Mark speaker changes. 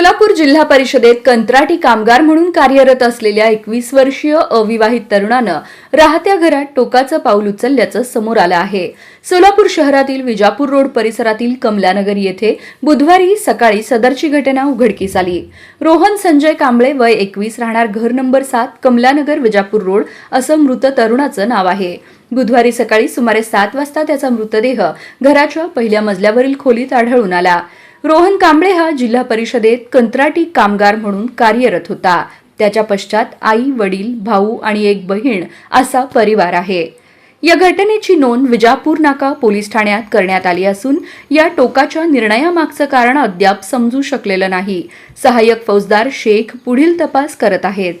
Speaker 1: सोलापूर जिल्हा परिषदेत कंत्राटी कामगार म्हणून कार्यरत असलेल्या एकवीस वर्षीय अविवाहित तरुणानं राहत्या घरात टोकाचं पाऊल उचलल्याचं समोर आलं आहे. सोलापूर शहरातील विजापूर रोड परिसरातील कमलानगर येथे बुधवारी सकाळी सदरची घटना उघडकीस आली. रोहन संजय कांबळे वय एकवीस राहणार घर नंबर सात कमलानगर विजापूर रोड असं मृत तरुणाचं नाव आहे. बुधवारी सकाळी सुमारे सात वाजता त्याचा मृतदेह घराच्या पहिल्या मजल्यावरील खोलीत आढळून आला. रोहन कांबळे हा जिल्हा परिषदेत कंत्राटी कामगार म्हणून कार्यरत होता. त्याच्या पश्चात आई वडील भाऊ आणि एक बहीण असा परिवार आहे. या घटनेची नोंद विजापूर नाका पोलीस ठाण्यात करण्यात आली असून या टोकाच्या निर्णयामागचं कारण अद्याप समजू शकलेलं नाही. सहाय्यक फौजदार शेख पुढील तपास करत आहेत.